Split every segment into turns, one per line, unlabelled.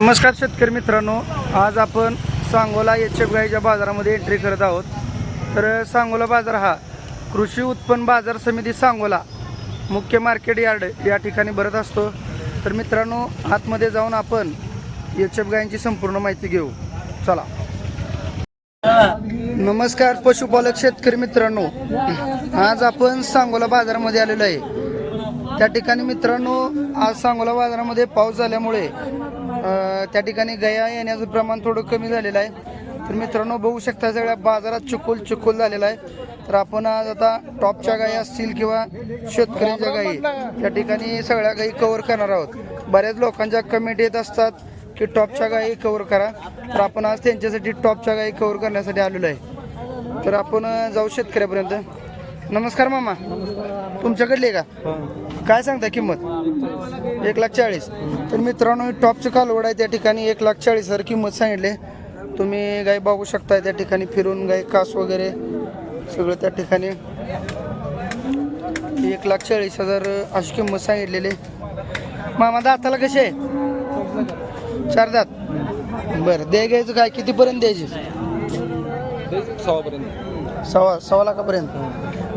नमस्कार शेतकरी मित्रांनो आज आपण सांगोला एच एफ गाईच्या बाजारामध्ये एंट्री करत आहोत. तर सांगोला बाजार हा कृषी उत्पन्न बाजार समिती सांगोला मुख्य मार्केट यार्ड या ठिकाणी भरत असतो. तर मित्रांनो आतमध्ये जाऊन आपण एच एफ गायींची संपूर्ण माहिती घेऊ. चला. नमस्कार पशुपालक शेतकरी मित्रांनो. आज आपण सांगोला बाजारामध्ये आलेलो आहे. त्या ठिकाणी मित्रांनो आज सांगोला बाजारामध्ये पाऊस झाल्यामुळे त्या ठिकाणी गया येण्याचं प्रमाण थोडं कमी झालेलं आहे. तर मित्रांनो बघू शकता सगळ्या बाजारात चुकूल चुकूल झालेला आहे. तर आपण आज आता टॉपच्या गायी असतील किंवा शेतकऱ्यांच्या गायी त्या ठिकाणी सगळ्या गायी कव्हर करणार आहोत. बऱ्याच लोकांच्या कमेंट येत असतात की टॉपच्या गायी कवर करा. तर आपण आज त्यांच्यासाठी टॉपच्या गायी कवर करण्यासाठी आलेलो आहे. तर आपण जाऊ शेतकऱ्यापर्यंत. नमस्कार मामा. तुमच्याकडली आहे का? काय सांगता किंमत? एक लाख चाळीस. तर मित्रांनो टॉपचं कालवड आहे त्या ठिकाणी एक लाख चाळीस हजार किंमत सांगितले. तुम्ही गाय बघू शकता त्या ठिकाणी फिरून गाय कास वगैरे सगळं त्या ठिकाणी. एक लाख चाळीस हजार अशी किंमत सांगितलेली. मामा दाताला कसे आहे? चार दात. बरं द्या घ्यायचं काय? कितीपर्यंत द्यायची? सव्वा सव्वा लाखापर्यंत.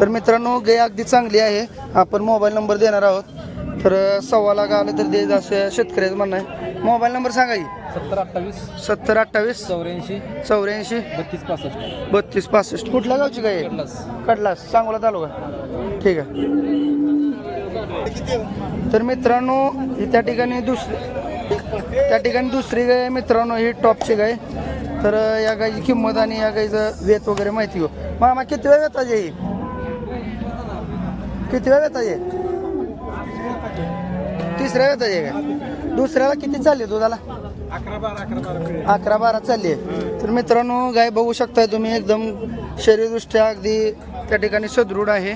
तर मित्रांनो गाय अगदी चांगली आहे. आपण मोबाईल नंबर देणार आहोत. तर सव्वा लाख आलं तर दे असं शेतकऱ्याचं म्हणणं आहे. मोबाईल नंबर सांगा की.
सत्तर अठ्ठावीस
सत्तर अठ्ठावीस
चौऱ्याऐंशी
चौऱ्याऐंशी
बत्तीस पासष्ट.
बत्तीस पासष्ट. कुठल्या गावची गाय आहे?
कडलास.
कडलास सांगोला तालुका. ठीक आहे. तर मित्रांनो ही त्या ठिकाणी दुसरी त्या ठिकाणी दुसरी गाय आहे मित्रांनो ही टॉपची गाय. तर या गायची किंमत आणि या गायचं वेत वगैरे माहिती घेऊ. मामा किती वेळ वेताची आहे ही? किती वेळ वेताची आहे? तिसऱ्या वेताची आहे का? दुसऱ्याला किती चालली दुधाला? अकरा बारा चालली आहे. तर मित्रांनो गाय बघू शकताय तुम्ही एकदम शरीरदृष्ट्या अगदी त्या ठिकाणी सदृढ आहे.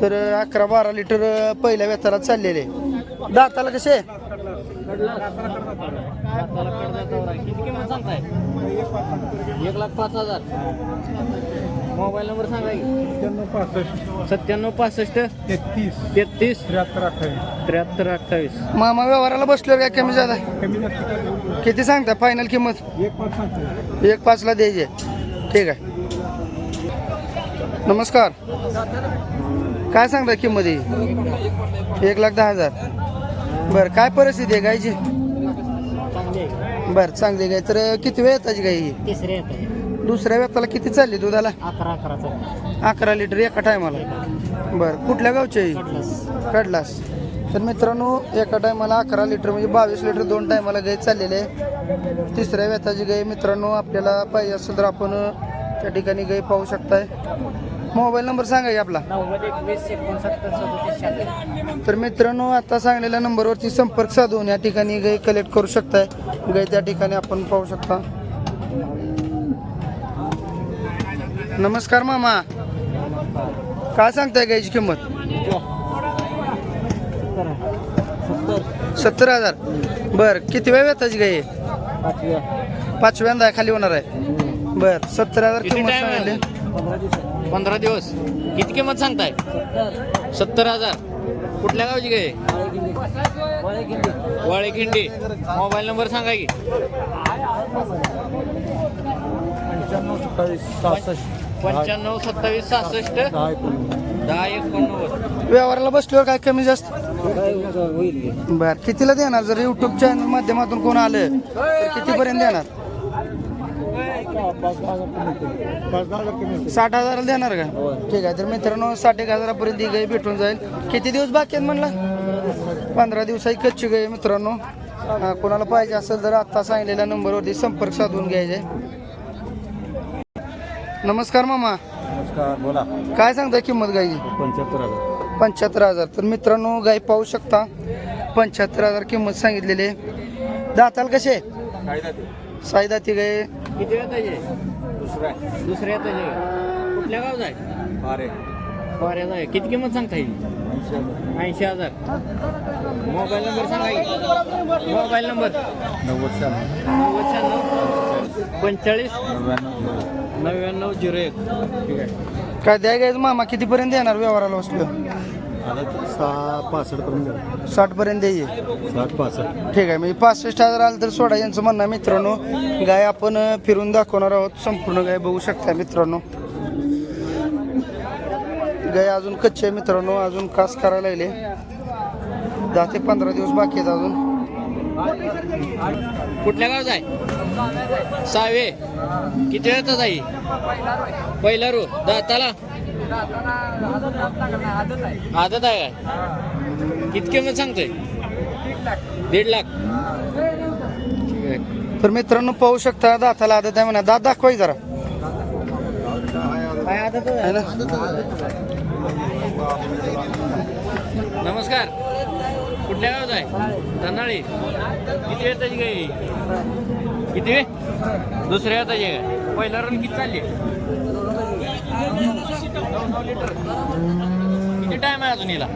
तर अकरा बारा लिटर पहिल्या व्यथाला चाललेले. दाताला कसे? आहे?
किती किंमत सांगताय एक लाख पाच हजार. मोबाईल नंबर सांगा की. सत्त्याण्णव पासष्ट.
तेहतीस.
तेहतीस.
त्र्याहत्तर अठ्ठावीस.
त्र्याहत्तर अठ्ठावीस.
मामा व्यवहाराला बसल्यावर काय कमी झाला
कमी जास्त
किती सांगता फायनल किंमत?
एक पाच सांगतो
एक पाचला द्यायचे. ठीक आहे. नमस्कार. काय सांगता किंमत ही? एक लाख दहा हजार. बरं काय परिस्थिती आहे गायची बरं चांगली गाय तर किती वेळ येताची गाय ही?
तिसरे येत
दुसऱ्या व्यक्ताला किती चालली दुधाला?
अकरा अकराचा
अकरा लिटर एका टायमाला. बरं कुठल्या गावची? कडलास तर मित्रांनो एका टायमाला अकरा लिटर म्हणजे बावीस लिटर दोन टायमाला गाय चाललेले आहे. तिसऱ्या व्यथाची गाय मित्रांनो आपल्याला पाहिजे असेल तर आपण त्या ठिकाणी गाय पाहू शकताय. मोबाईल नंबर सांगा की आपला. तर मित्रांनो आता सांगलेल्या नंबरवरती संपर्क साधून या ठिकाणी गाय कलेक्ट करू शकताय. गाय त्या ठिकाणी आपण पाहू शकता. नमस्कार मामा. काय सांगताय गायची किंमत? सत्तर हजार. बर किती वेळ येताची गाय? पाचव्यांदा आहे, खाली होणार आहे. बर सत्तर हजार
किती
किंमत? सांगितली.
पंधरा दिवस. किती किंमत सांगताय? सत्तर हजार. कुठल्या गावची काय वाळेखिंडी. मोबाईल नंबर सांगा की.
पंच्याण्णव सत्तावीस सहासष्ट.
पंच्याण्णव सत्तावीस सहासष्ट
दहा
एकोणनव्वद.
व्यवहाराला बसल्यावर काय कमी जास्त? बर कितीला देणार? जर युट्यूब चॅनल माध्यमातून कोण आलं तर कितीपर्यंत देणार?
हजार
साठ हजाराला देणार का? ठीक आहे तर मित्रांनो साठ एक हजारापर्यंत ही गाय भेटून जाईल. किती दिवस बाकी आहेत म्हणलं? पंधरा दिवसाची कच्ची गाय मित्रांनो. कोणाला पाहिजे असेल तर आत्ता सांगितलेल्या नंबरवरती संपर्क साधून घ्यायचे. नमस्कार मामा.
नमस्कार बोला.
काय सांगता किंमत गायची
पंच्याहत्तर हजार.
पंच्याहत्तर हजार. तर मित्रांनो गाय पाहू शकता. पंच्याहत्तर हजार किंमत सांगितलेली आहे. दाताल कसे?
काय जाते
साईदा ती गाय
किती वेळ पाहिजे
दुसरा
दुसऱ्या कुठल्या गाव जाय
अरे
आहे. किती किंमत सांगता येईल? ऐंशी हजार. मोबाईल नंबर सांगा की. Mobile number.
नव्वद शहाण्णव.
नव्वद शहाण्णव. पंचेचाळीस.
नव्याण्णव.
नव्याण्णव झिरो एक. ठीक आहे.
काय द्या गायचं मामा कितीपर्यंत येणार व्यवहाराला बसलो
सहा पासष्ट पर्यंत
साठ पर्यंत द्यायचे
साठ पासष्ट.
ठीक आहे म्हणजे पासष्ट हजार आलं तर सोडा यांचं म्हणणं आहे मित्रांनो. गाय आपण अं, फिरून दाखवणार आहोत. संपूर्ण गाय बघू शकता मित्रांनो. गाय अजून कच्चे आहे मित्रांनो. अजून कास करायला लागले. दहा ते पंधरा दिवस बाकी आहेत अजून.
कुठल्या गावचा आहे? सहावे. किती वेळाचा जाई पहिला रू दाताला? आदत आहे काय? किती किंमत सांगतोय? दीड लाख.
तर मित्रांनो पाहू शकता दाताला आदत आहे म्हणा. दात दाखवाय जरा.
नमस्कार. कुठल्या गावात आहे? तनाळी किती वेळ त्याची गाई किती? दुसऱ्या त्याची काय पहिला रन किती चालली? लिटर किती टाइम आहे अजून हिला?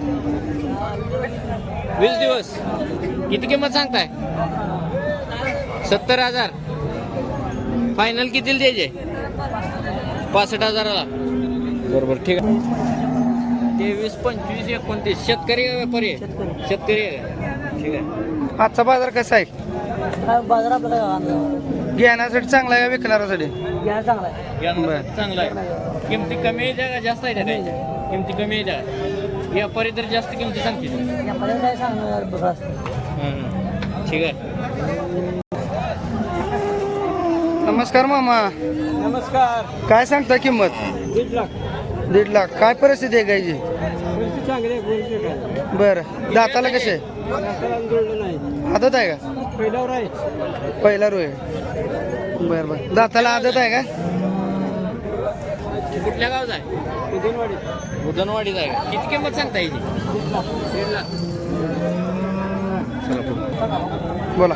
वीस दिवस. किती किंमत सांगताय? सत्तर हजार. फायनल कितीला द्यायचे पासष्ट हजाराला. बरोबर ठीक आहे. तेवीस पंचवीस एकोणतीस. शेतकरी व्यापारी? आहे? शेतकरी? ठीक आहे.
आजचा बाजार कसा आहे?
बाजार आपल्याला
घेण्यासाठी चांगला आहे का विकणाऱ्यासाठी?
चांगला आहे.
ज्ञान
बरं.
चांगलं आहे. किमती कमी आहे का जास्त आहे काय किमती कमी आहे का? व्यापारी तर जास्त किमती
काय सांगणार बघा.
हं. ठीक आहे.
नमस्कार मामा.
नमस्कार.
काय सांगता किंमत?
दीड लाख.
दीड लाख. काय परिस्थिती आहे गायची
चांगली आहे काय?
बरं. दाताला कसे
जोडलं नाही.
आदत आहे का?
पहिल्यावर आहे.
पहिला रोय. बरं बरं. दाताला आदत आहे का?
कुठल्या गावचा आहे?
उदयनवाडी
उदनवाडीचा आहे का? किती किंमत सांगता पुढे.
बोला.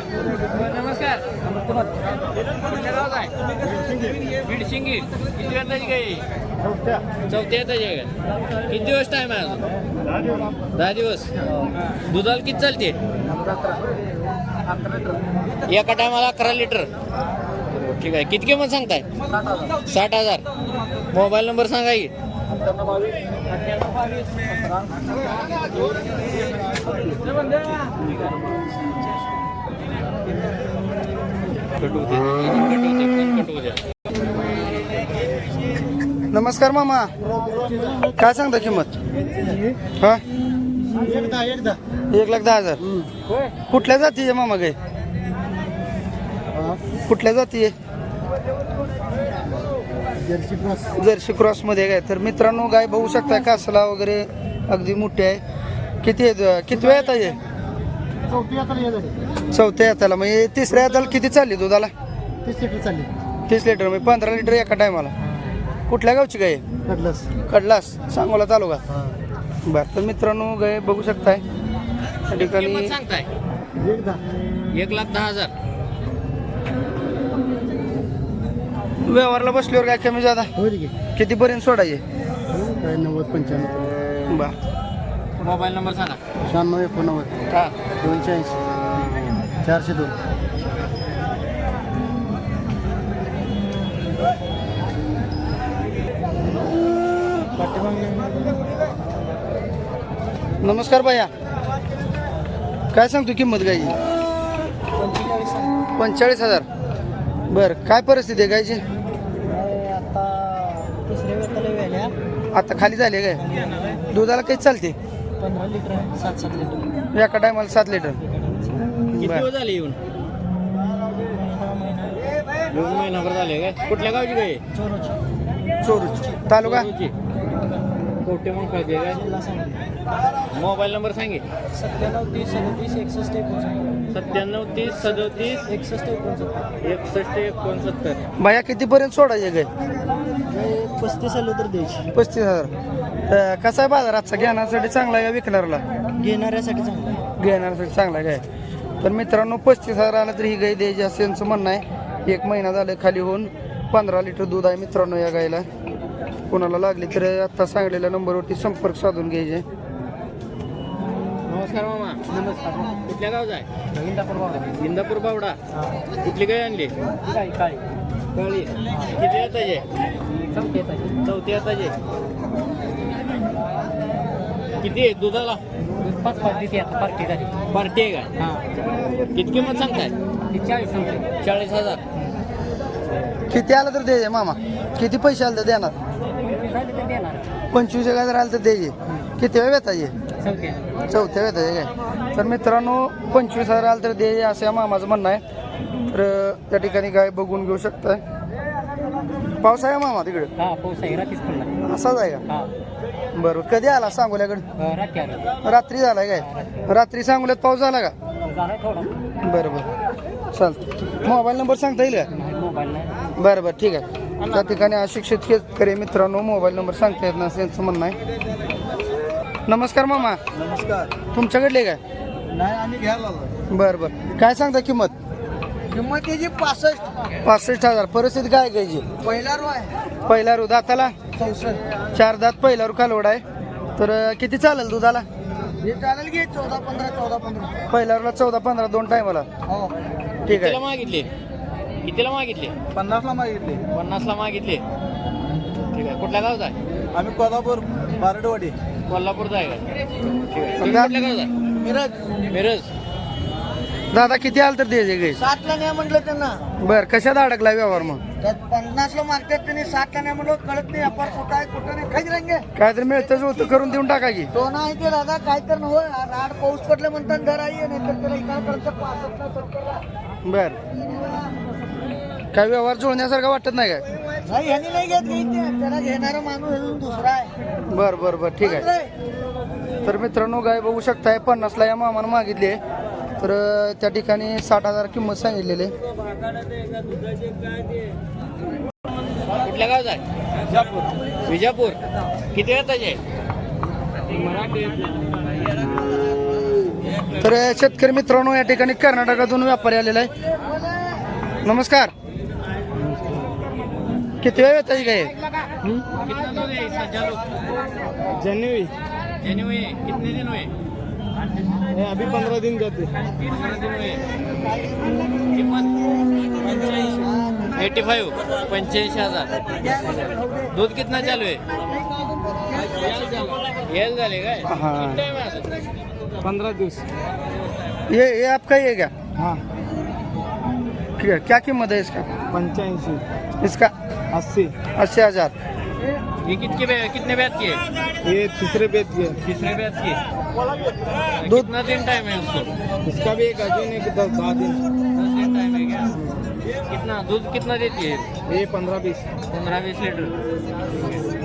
नमस्कार. कुठल्या गावचा आहे? बिडशिंगी. किती त्याची काही चौथ्या. आहे किती दिवस टाइम आहे दहा दिवस. दुधाला किती चालते? एका टायमाला अकरा लिटर. ठीक आहे. किती किंमत सांगताय? साठ हजार. मोबाईल नंबर सांगा की.
नमस्कार मामा. काय सांगता किंमत? हा? एक लाख दहा हजार. कुठल्या जातीचे मामा गाय कुठल्या जाती आहे जर्सी क्रॉसमध्ये काय? तर मित्रांनो गाय बघू शकता कासला वगैरे अगदी मोठी आहे. किती आहे किती वेळ येत आहे. चौथ्या येताला म्हणजे तिसऱ्या येताला किती चालली दुधाला? तीस लिटर म्हणजे पंधरा लिटर एका टायमाला. कुठल्या गावची गाय आहे? कडलास सांगोला तालुका. बरं तर मित्रांनो गाय बघू शकताय. त्या ठिकाणी
सांगताय? एक लाख दहा हजार.
व्यवहारला बसल्यावर काय कमी जादा? किती पर्यंत सोडायचे?
काय नव्वद पंच्याण्णव.
बर.
मोबाईल नंबर सांगा.
शहाण्णव एकोणनव्वद.
का?
दोनशे ऐंशी. चारशे दोन.
नमस्कार भैया. काय सांगतो किंमत गायची पंचेचाळीस हजार. बर काय परिस्थिती आहे गायची
आता
खाली झाली काय? दुधाला काही चालते?
पंधरा लिटर सात सात लिटर
एका टायमाला सात लिटर. बर.
झाले येऊन? महिनाभर झाले काय? कुठल्या गावची काय
चोरूच.
तालुका?
कवटे मग काय
जिल्हा सांगली
मोबाईल नंबर सांगे
सत्त्याण्णव तीस सदतीस एकसष्ट एकोणसत्तर.
सत्त्याण्णव तीस सदोतीस
एकसष्ट एकोणसत्तर.
एकसष्ट एकोणसत्तर.
भैया किती पर्यंत सोडायचे गाय
हे पस्तीस आलं तर द्यायची
पस्तीस हजार. कसा आहे बाजार आजचा? घेण्यासाठी चांगला आहे का विकणाऱ्याला?
घेणाऱ्यासाठी चांगलं आहे.
घेण्यासाठी चांगला आहे काय? तर मित्रांनो पस्तीस हजार आला तर ही गाय द्यायची असं यांचं म्हणणं आहे. एक महिना झालं खाली होऊन पंधरा लिटर दूध आहे मित्रांनो या गायला. कोणाला लागली तर आत्ता सांगलेल्या नंबरवरती संपर्क साधून घ्यायचे.
नमस्कार मामा.
नमस्कार.
कुठल्या गावचा आहे?
इंदापूर
बावडा. कुठली काय आणली?
काय काय
कळली किती येताचे
चौथी येत आहे
चौथी येताचे किती आहे दुधाला?
पाच पाच दिवशी आता पार्टी झाली.
पार्टी आहे का?
हां.
किती किंमत सांगताय?
ती चाळीस सांगते.
चाळीस हजार.
किती आलं तर द्यायचे मामा. किती पैसे आले तर देणार? पंचवीस एक हजार आले तर द्यायचे किती वेळ येताचे
चौथे
चौथ्या येताचे काय? तर मित्रांनो पंचवीस हजार आले तर द्यायचे असं या मामाचं म्हणणं आहे. तर त्या ठिकाणी गाय बघून घेऊ शकताय. पाऊस आहे का मामा तिकडे? असाच आहे का? बरोबर कधी आला सांगोल्याकडे?
रात्री
झालाय काय? रात्री. सांगोल्यात पाऊस झाला का? बरं बरं. चालतं मोबाईल नंबर सांगता येईल का? बरं बरं. ठीक आहे. त्या ठिकाणी अशिक्षित शेतकरी मित्रांनो मोबाईल नंबर सांगता येत नसेल यांचं म्हणणं आहे. नमस्कार मामा.
नमस्कार.
तुमच्याकडले काय?
नाही आम्ही घ्यायला आलो.
बरं बरं. काय सांगता किंमत?
किंमत त्याची पासष्ट.
पासष्ट हजार. परिस्थिती काय घ्यायची
पहिला रो आहे.
पहिला रू दाताला?
चौसष्ट.
चार दात पहिला रू कालवड आहे. तर अं, किती चालेल दुधाला?
हे चालेल की चौदा पंधरा चौदा पंधरा.
पहिल्या रूला चौदा पंधरा दोन टायमाला
हो.
ठीक आहे.
मागितले? कितीला मागितले?
पन्नासला मागितले.
पन्नासला मागितले. ठीक आहे. कुठल्या गावचा आहे?
आम्ही कोल्हापूर बारडवाडी.
कोल्हापूरचा आहे का? ठीक आहे. तुम्ही कुठल्या गावचा आहे?
मिरज.
मिरज.
दादा किती आलं तर द्यायचे गाय
साठला नाही म्हटलं त्यांना.
बरं कशात अडकला व्यवहार मग?
त्यात पन्नासला मागतात त्यांनी साठला नाही म्हणलं कळत नाही आपण कुठं आहे कुठं नाही खाली रंगे.
काय तर मिळतं जुळतं करून देऊन टाका की.
सोनं आहे ते दादा काय तर नव्ह राड पाऊस पडले म्हणतात घर आहे नाही तर त्याला इकडे पासष्टला सत्तरला
बर. काय व्यवहार जुळण्यासारखं वाटत नाही काय?
नाही ह्यानी नाही घेत घेत ते. त्याला घेणारा माणूस अजून दुसरा आहे.
बर बर बर ठीक आहे. तर मित्रांनो गाय बघू शकताय पन्नासला या मामानं मागितली. आहे तर अं, त्या ठिकाणी साठ हजार किंमत सांगितलेली. आहे
कुठल्या आहे? विजापूर. किती वेळ त्याचे?
तर अं, शेतकरी मित्रांनो या ठिकाणी कर्नाटकातून व्यापारी आलेला आहे नमस्कार. किती वेळ येत गाय
जनवी
कितने दिन हुए?
अभी पंधरा दिन जाते।
पंद्रह दिन हुए। किंमत एटी फाईव्ह पंच्याऐंशी हजार। दूध कितना चालू आहे येल झाले काय?
हा.
किती time आहे अजून?
पंधरा दिवस।
ये ये आपका ही है क्या?
हाँ।
क्या क्या कीमत है इसका?
पंच्याऐंशी
इसका
अस्सी
अस्सी हज़ार
ये कितने ब्या- कितने ब्याज की है
ये तीसरे बेच गया
तीसरे ब्याज की
दूध-
कितना दिन टाइम है उसको
इसका भी एक अजून एक दस दहा दिन
दस दिन टाइम है क्या कितना दूध कितना देती है
ये पंद्रह बीस
पंद्रह बीस लिटर.